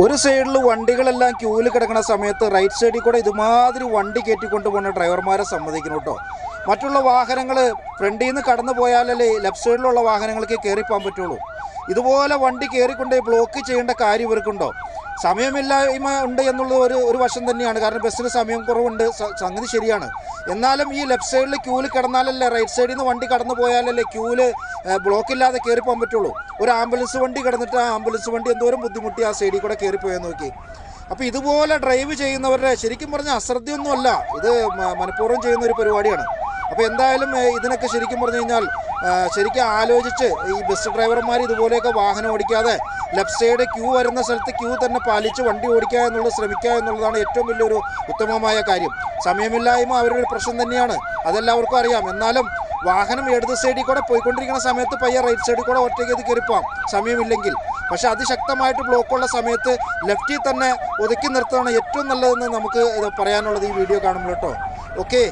ഒരു സൈഡിൽ വണ്ടികളെല്ലാം ക്യൂവിൽ കിടക്കുന്ന സമയത്ത് റൈറ്റ് സൈഡിൽ കൂടെ ഇതുമാതിരി വണ്ടി കയറ്റിക്കൊണ്ട് പോകുന്ന ഡ്രൈവർമാരെ സമ്മതിക്കണം കേട്ടോ. മറ്റുള്ള വാഹനങ്ങൾ ഫ്രണ്ടിൽ നിന്ന് കടന്നു പോയാലല്ലേ ലെഫ്റ്റ് സൈഡിലുള്ള വാഹനങ്ങൾക്ക് കയറിപ്പോകാൻ പറ്റുള്ളൂ. ഇതുപോലെ വണ്ടി കയറിക്കൊണ്ട് ബ്ലോക്ക് ചെയ്യേണ്ട കാര്യം ഇവർക്കുണ്ടോ? സമയമില്ലായ്മ ഉണ്ട് എന്നുള്ളത് ഒരു ഒരു വശം തന്നെയാണ്. കാരണം ബസ്സിന് സമയം കുറവുണ്ട്. സംഗതി ശരിയാണ്. എന്നാലും ഈ ലെഫ്റ്റ് സൈഡിൽ ക്യൂവിൽ കിടന്നാലല്ലേ റൈറ്റ് സൈഡിൽ നിന്ന് വണ്ടി കടന്നു പോയാലല്ലേ ക്യൂവിൽ ബ്ലോക്കില്ലാതെ കയറി പോകാൻ പറ്റുള്ളൂ. ഒരു ആംബുലൻസ് വണ്ടി കിടന്നിട്ട് ആ ആംബുലൻസ് വണ്ടി എന്തോരം ബുദ്ധിമുട്ടി ആ സൈഡിൽ കൂടെ കയറിപ്പോയാൽ നോക്കി. അപ്പോൾ ഇതുപോലെ ഡ്രൈവ് ചെയ്യുന്നവരുടെ ശരിക്കും പറഞ്ഞാൽ അശ്രദ്ധയൊന്നുമല്ല. ഇത് മനഃപൂർവം ചെയ്യുന്ന ഒരു പരിപാടിയാണ്. അപ്പോൾ എന്തായാലും ഇതിനൊക്കെ ശരിക്കും പറഞ്ഞു കഴിഞ്ഞാൽ ശരിക്കും ആലോചിച്ച് ഈ ബസ് ഡ്രൈവർമാർ ഇതുപോലെയൊക്കെ വാഹനം ഓടിക്കാതെ ലെഫ്റ്റ് സൈഡ് ക്യൂ വരുന്ന സ്ഥലത്ത് ക്യൂ തന്നെ പാലിച്ച് വണ്ടി ഓടിക്കുക എന്നുള്ളത് ശ്രമിക്കുക എന്നുള്ളതാണ് ഏറ്റവും വലിയൊരു ഉത്തമമായ കാര്യം. സമയമില്ലായ്മ അവരുടെ പ്രശ്നം തന്നെയാണ്. അതെല്ലാവർക്കും അറിയാം. എന്നാലും വാഹനം ഇടത് സൈഡിൽ കൂടെ പോയിക്കൊണ്ടിരിക്കുന്ന സമയത്ത് പയ്യ റൈറ്റ് സൈഡിൽ കൂടെ ഒറ്റയ്ക്ക് ഇത് കയറിപ്പോവാം. സമയമില്ലെങ്കിൽ. പക്ഷേ അതിശക്തമായിട്ട് ബ്ലോക്കുള്ള സമയത്ത് ലെഫ്റ്റിൽ തന്നെ ഒതുക്കി നിർത്തുകയാണ് ഏറ്റവും നല്ലതെന്ന് നമുക്ക് പറയാനുള്ളത് ഈ വീഡിയോ കാണുമ്പോൾ കേട്ടോ. ഓക്കെ